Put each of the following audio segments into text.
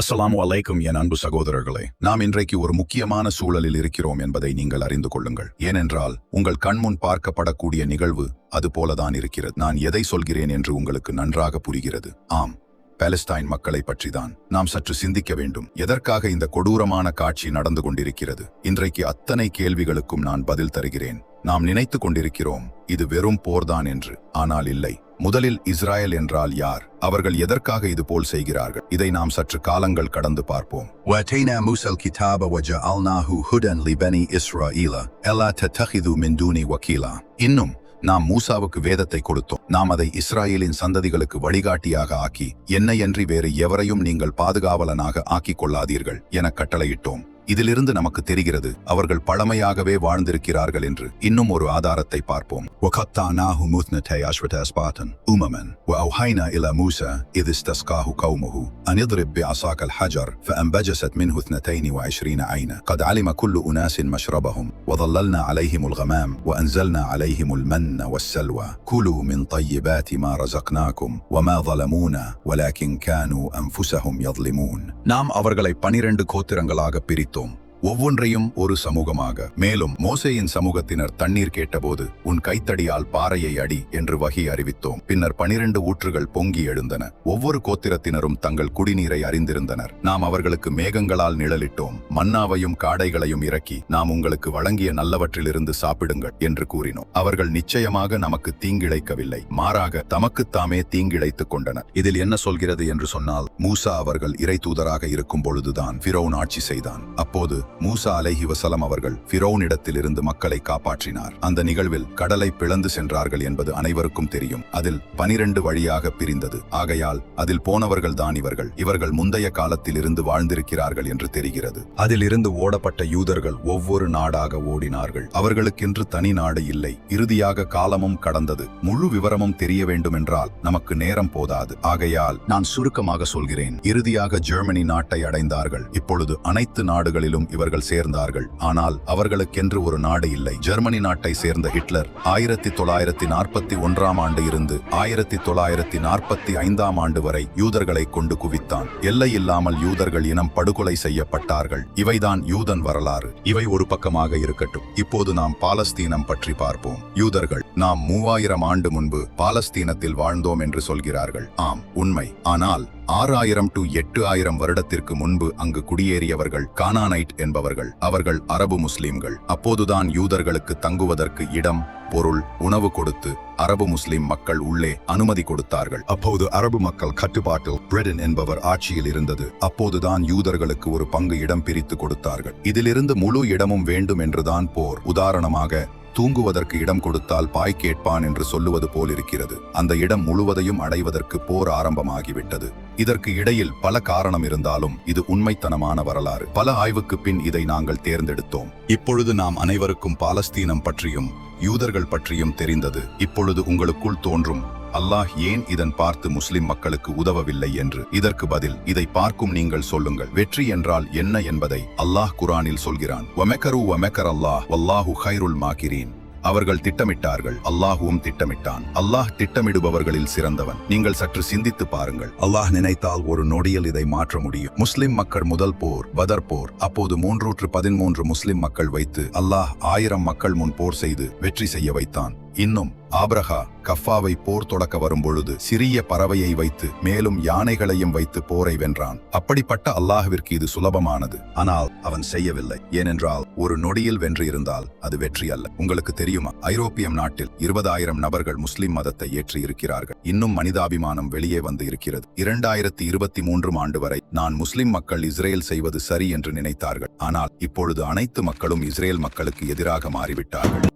அஸ்ஸலாமு அலைக்கும் என் அன்பு சகோதரர்களே நாம் இன்றைக்கு ஒரு முக்கியமான சூழலில் இருக்கிறோம் என்பதை நீங்கள் அறிந்து கொள்ளுங்கள். ஏனென்றால் உங்கள் கண்முன் பார்க்கப்படக்கூடிய நிகழ்வு அது போலதான் இருக்கிறது. நான் எதை சொல்கிறேன் என்று உங்களுக்கு நன்றாக புரிகிறது. ஆம் பாலஸ்டைன் மக்களை பற்றிதான் நாம் சற்று சிந்திக்க வேண்டும். எதற்காக இந்த கொடூரமான காட்சி நடந்து கொண்டிருக்கிறது? இன்றைக்கு அத்தனை கேள்விகளுக்கும் நான் பதில் தருகிறேன். நாம் நினைத்துக் கொண்டிருக்கிறோம் இது வெறும் போர்தான் என்று. ஆனால் இல்லை முதலில் இஸ்ராயல் என்றால் யார் அவர்கள் எதற்காக இது போல் செய்கிறார்கள் இதை நாம் சற்று காலங்கள் கடந்து பார்ப்போம் واتينا موسى الكتاب وجعلناه هدى لبني إسرائيل ألا تتخذوا من دوني وكيلا இன்னும் நாம் மூசாவுக்கு வேதத்தை கொடுத்தோம் நாம் அதை இஸ்ராயேலின் சந்ததிகளுக்கு வழிகாட்டியாக ஆக்கி என்னையன்றி வேறு எவரையும் நீங்கள் பாதுகாவலனாக ஆக்கிக் கொள்ளாதீர்கள் என கட்டளையிட்டோம் இதிலிருந்து நமக்கு தெரிகிறது அவர்கள் பழமையாகவே வாழ்ந்திருக்கிறார்கள் என்று இன்னும் ஒரு ஆதாரத்தை பார்ப்போம் وقطعناه مثنتي عشرة أسباطا أمما وأوحينا إلى موسى إذ استسقاه قومه أن اضرب بعصاك الحجر فأنبجست منه اثنتين وعشرين عينا قد علم كل أناس مشربهم وظللنا عليهم الغمام وأنزلنا عليهم المن والسلوى كلوا من طيبات ما رزقناكم وما ظلمونا ولكن كانوا أنفسهم يظلمون நாம் அவர்களை பனிரெண்டு கோத்திரங்களாக பிரித்தோம் ஒவ்வொன்றையும் ஒரு சமூகமாக. மேலும் மோசையின் சமூகத்தினர் தண்ணீர் கேட்டபோது உன் கைத்தடியால் பாறையை அடி என்று வகி அறிவித்தோம். பின்னர் பனிரெண்டு ஊற்றுகள் பொங்கி எழுந்தன. ஒவ்வொரு கோத்திரத்தினரும் தங்கள் குடிநீரை அறிந்திருந்தனர். நாம் அவர்களுக்கு மேகங்களால் நிழலிட்டோம். மன்னாவையும் காடைகளையும் இறக்கி நாம் உங்களுக்கு வழங்கிய நல்லவற்றிலிருந்து சாப்பிடுங்கள் என்று கூறினோம். அவர்கள் நிச்சயமாக நமக்கு தீங்கிழைக்கவில்லை. மாறாக தமக்குத்தாமே தீங்கிழைத்துக் கொண்டனர். இதில் என்ன சொல்கிறது என்று சொன்னால் மூசா அவர்கள் இறை தூதராக இருக்கும் பொழுதுதான் பிரோன் ஆட்சி செய்தான். அப்போது மூசா அலைஹி வசலம் அவர்கள் ஃபிரௌனிடத்திலிருந்து மக்களை காப்பாற்றினார். அந்த நிகழ்வில் கடலை பிளந்து சென்றார்கள் என்பது அனைவருக்கும் தெரியும். அதில் பனிரெண்டு வழியாக பிரிந்தது. ஆகையால் அதில் போனவர்கள் தான் இவர்கள். இவர்கள் முந்தைய காலத்தில் இருந்து வாழ்ந்திருக்கிறார்கள் என்று தெரிகிறது. அதிலிருந்து ஓடப்பட்ட யூதர்கள் ஒவ்வொரு நாடாக ஓடினார்கள். அவர்களுக்கென்று தனி நாடு இல்லை. இறுதியாக காலமும் கடந்தது. முழு விவரமும் தெரிய வேண்டுமென்றால் நமக்கு நேரம் போதாது. ஆகையால் நான் சுருக்கமாக சொல்கிறேன். இறுதியாக ஜெர்மனி நாட்டை அடைந்தார்கள். இப்பொழுது அனைத்து நாடுகளிலும் இவர்கள் சேர்ந்தார்கள். ஆனால் அவர்களுக்கென்று ஒரு நாடு இல்லை. ஜெர்மனி நாட்டை சேர்ந்த ஹிட்லர் ஆயிரத்தி தொள்ளாயிரத்தி நாற்பத்தி ஒன்றாம் ஆண்டு இருந்து ஆயிரத்தி தொள்ளாயிரத்தி நாற்பத்தி ஐந்தாம் ஆண்டு வரை யூதர்களை கொண்டு குவித்தான். எல்லை இல்லாமல் யூதர்கள் இனம் படுகொலை செய்யப்பட்டார்கள். இவைதான் யூதன் வரலாறு. இவை ஒரு பக்கமாக இருக்கட்டும். இப்போது நாம் பாலஸ்தீனம் பற்றி பார்ப்போம். யூதர்கள் நாம் மூவாயிரம் ஆண்டு முன்பு பாலஸ்தீனத்தில் வாழ்ந்தோம் என்று சொல்கிறார்கள். ஆம் உண்மை. ஆனால் ஆறாயிரம் டு எட்டு ஆயிரம் வருடத்திற்கு முன்பு அங்கு குடியேறியவர்கள் கானானைட் என்பவர்கள். அவர்கள் அரபு முஸ்லிம்கள். அப்போதுதான் யூதர்களுக்கு தங்குவதற்கு இடம் பொருள் உணவு கொடுத்து அரபு முஸ்லிம் மக்கள் உள்ளே அனுமதி கொடுத்தார்கள். அப்போது அரபு மக்கள் கட்டுப்பாட்டில் பிரிடன் என்பவர் ஆட்சியில் இருந்தது. அப்போதுதான் யூதர்களுக்கு ஒரு பங்கு இடம் பிரித்து கொடுத்தார்கள். இதிலிருந்து முழு இடமும் வேண்டும் என்றுதான் போர். உதாரணமாக தூங்குவதற்கு இடம் கொடுத்தால் பாய் கேட்பான் என்று சொல்லுவது போல் இருக்கிறது. அந்த இடம் முழுவதையும் அடைவதற்கு போர் ஆரம்பமாகிவிட்டது. இதற்கு இடையில் பல காரணம் இருந்தாலும் இது உண்மைத்தனமான வரலாறு. பல ஆய்வுக்கு பின் இதை நாங்கள் தேர்ந்தெடுத்தோம். இப்பொழுது நாம் அனைவருக்கும் பாலஸ்தீனம் பற்றியும் யூதர்கள் பற்றியும் தெரிந்தது. இப்பொழுது உங்களுக்குள் தோன்றும் அல்லாஹ் ஏன் இதன் பார்த்து முஸ்லிம் மக்களுக்கு உதவவில்லை என்று? இதற்கு பதில் இதை பார்க்கும் நீங்கள் சொல்லுங்கள். வெற்றி என்றால் என்ன என்பதை அல்லாஹ் குரானில் சொல்கிறான். வமெக்கரு வமெக்கர் அல்லாஹ். வல்லாஹு ஹைருல் மாகிரீன். அவர்கள் திட்டமிட்டார்கள். அல்லாஹுவும் திட்டமிட்டான். அல்லாஹ் திட்டமிடுபவர்களில் சிறந்தவன். நீங்கள் சற்று சிந்தித்து பாருங்கள். அல்லாஹ் நினைத்தால் ஒரு நொடியில் இதை மாற்ற முடியும். முஸ்லிம் மக்கள் முதல் போர் பதர் போர். அப்போது மூன்றூற்று பதிமூன்று முஸ்லிம் மக்கள் வைத்து அல்லாஹ் ஆயிரம் மக்கள் முன் போர் செய்து வெற்றி செய்ய வைத்தான். இன்னும் ஆப்ரஹா கஃபாவை போர் தொடக்க வரும்பொழுது சிறிய பறவையை வைத்து மேலும் யானைகளையும் வைத்து போரை வென்றான். அப்படிப்பட்ட அல்லாஹுவிற்கு இது சுலபமானது. ஆனால் அவன் செய்யவில்லை. ஏனென்றால் ஒரு நொடியில் வென்று இருந்தால் அது வெற்றி அல்ல. உங்களுக்கு தெரியுமா? ஐரோப்பியம் நாட்டில் இருபதாயிரம் நபர்கள் முஸ்லிம் மதத்தை ஏற்றி இருக்கிறார்கள். இன்னும் மனிதாபிமானம் வெளியே வந்து இருக்கிறது. இரண்டாயிரத்தி இருபத்தி மூன்றும் ஆண்டு வரை நான் முஸ்லிம் மக்கள் இஸ்ரேல் செய்வது சரி என்று நினைத்தார்கள். ஆனால் இப்பொழுது அனைத்து மக்களும் இஸ்ரேல் மக்களுக்கு எதிராக மாறிவிட்டார்கள்.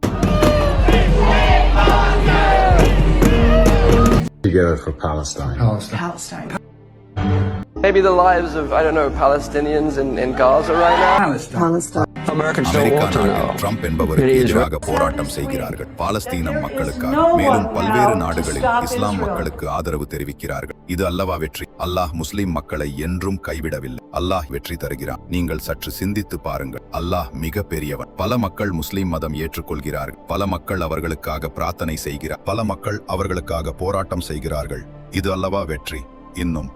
Together for Palestine. Palestine. Maybe the lives of, I don't know, Palestinians in, in Gaza right now? Palestine. Americans don't America நாட்டில். ட்ரம்ப் என்பவருக்கு எதிராக போராட்டம் செய்கிறார்கள். பாலஸ்தீனம் மக்களுக்காக மேலும் பல்வேறு நாடுகளில் இஸ்லாம் மக்களுக்கு ஆதரவு தெரிவிக்கிறார்கள். இது அல்லவா வெற்றி? அல்லாஹ் முஸ்லிம் மக்களை என்றும் கைவிடவில்லை. அல்லாஹ் வெற்றி தருகிறான். நீங்கள் சற்று சிந்தித்து பாருங்கள். அல்லாஹ் மிக பெரியவன் பல மக்கள் முஸ்லிம் மதம் ஏற்றுக்கொள்கிறார்கள். பல மக்கள் அவர்களுக்காக பிரார்த்தனை செய்கிறார். பல மக்கள் அவர்களுக்காக போராட்டம் செய்கிறார்கள். இது அல்லவா வெற்றி? இன்னும்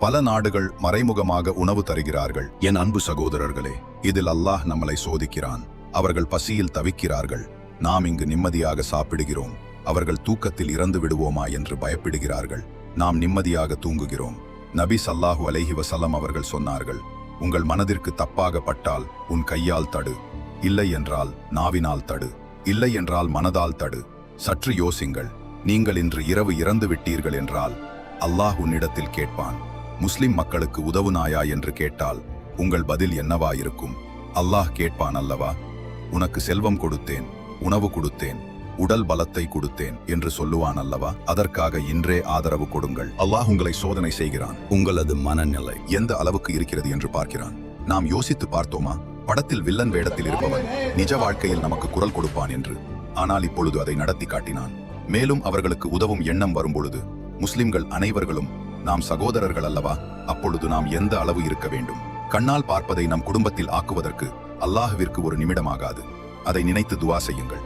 பல நாடுகள் மறைமுகமாக உணவு தருகிறார்கள். என் அன்பு சகோதரர்களே இதில் அல்லாஹ் நம்மளை சோதிக்கிறான். அவர்கள் பசியில் தவிக்கிறார்கள். நாம் இங்கு நிம்மதியாக சாப்பிடுகிறோம். அவர்கள் தூக்கத்தில் இறந்து விடுவோமா என்று பயப்படுகிறார்கள். நாம் நிம்மதியாக தூங்குகிறோம். நபி சல்லாஹு அலைஹி வசல்லம் அவர்கள் சொன்னார்கள் உங்கள் மனதிற்கு தப்பாக பட்டால் உன் கையால் தடு. இல்லை என்றால் நாவினால் தடு. இல்லை என்றால் மனதால் தடு. சற்று யோசிங்கள். நீங்கள் இன்று இரவு இறந்து விட்டீர்கள் என்றால் அல்லாஹ் உன்னிடத்தில் கேட்பான். முஸ்லிம் மக்களுக்கு உதவுனாயா என்று கேட்டால் உங்கள் பதில் என்னவா இருக்கும்? அல்லாஹ் கேட்பான் அல்லவா உனக்கு செல்வம் கொடுத்தேன் உணவு கொடுத்தேன் உடல் பலத்தை கொடுத்தேன் என்று சொல்லுவான் அல்லவா அதற்காக இன்றே ஆதரவு கொடுங்கள். அல்லாஹ் உங்களை சோதனை செய்கிறான். உங்களது மனநிலை எந்த அளவுக்கு இருக்கிறது என்று பார்க்கிறான். நாம் யோசித்து பார்த்தோமா? படத்தில் வில்லன் வேடத்தில் இருப்பவன் நிஜ வாழ்க்கையில் நமக்கு குரல் கொடுப்பான் என்று. ஆனால் இப்பொழுது அதை நடத்தி காட்டினான். மேலும் அவர்களுக்கு உதவும் எண்ணம் வரும்பொழுது முஸ்லிம்கள் அனைவர்களும் நாம் சகோதரர்கள் அல்லவா அப்பொழுது நாம் எந்த அளவு இருக்க வேண்டும்? கண்ணால் பார்ப்பதை நம் குடும்பத்தில் ஆக்குவதற்கு அல்லாஹுவிற்கு ஒரு நிமிடமாகாது. அதை நினைத்து துவா செய்யுங்கள்.